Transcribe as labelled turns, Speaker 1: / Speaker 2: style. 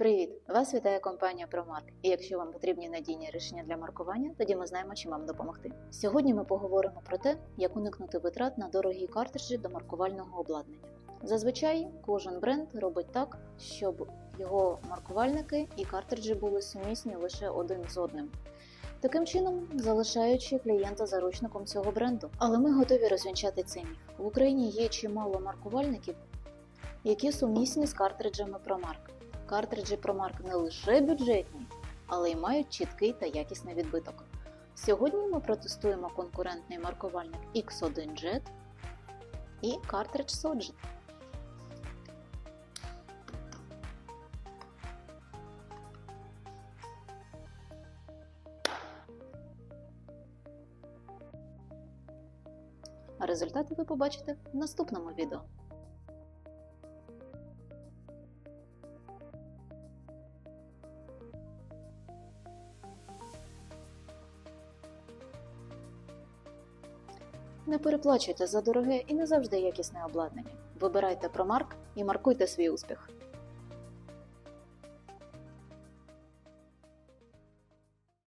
Speaker 1: Привіт! Вас вітає компанія ProMark. І якщо вам потрібні надійні рішення для маркування, тоді ми знаємо, чим вам допомогти. Сьогодні ми поговоримо про те, як уникнути витрат на дорогі картриджі до маркувального обладнання. Зазвичай кожен бренд робить так, щоб його маркувальники і картриджі були сумісні лише один з одним. Таким чином, залишаючи клієнта заручником цього бренду. Але ми готові розвінчати цей міф. В Україні є чимало маркувальників, які сумісні з картриджами ProMark. Картриджі ProMark не лише бюджетні, але й мають чіткий та якісний відбиток. Сьогодні ми протестуємо конкурентний маркувальник X1Jet і картридж Soji. А результати ви побачите в наступному відео. Не переплачуйте за дороге і не завжди якісне обладнання. Вибирайте промарк і маркуйте свій успіх.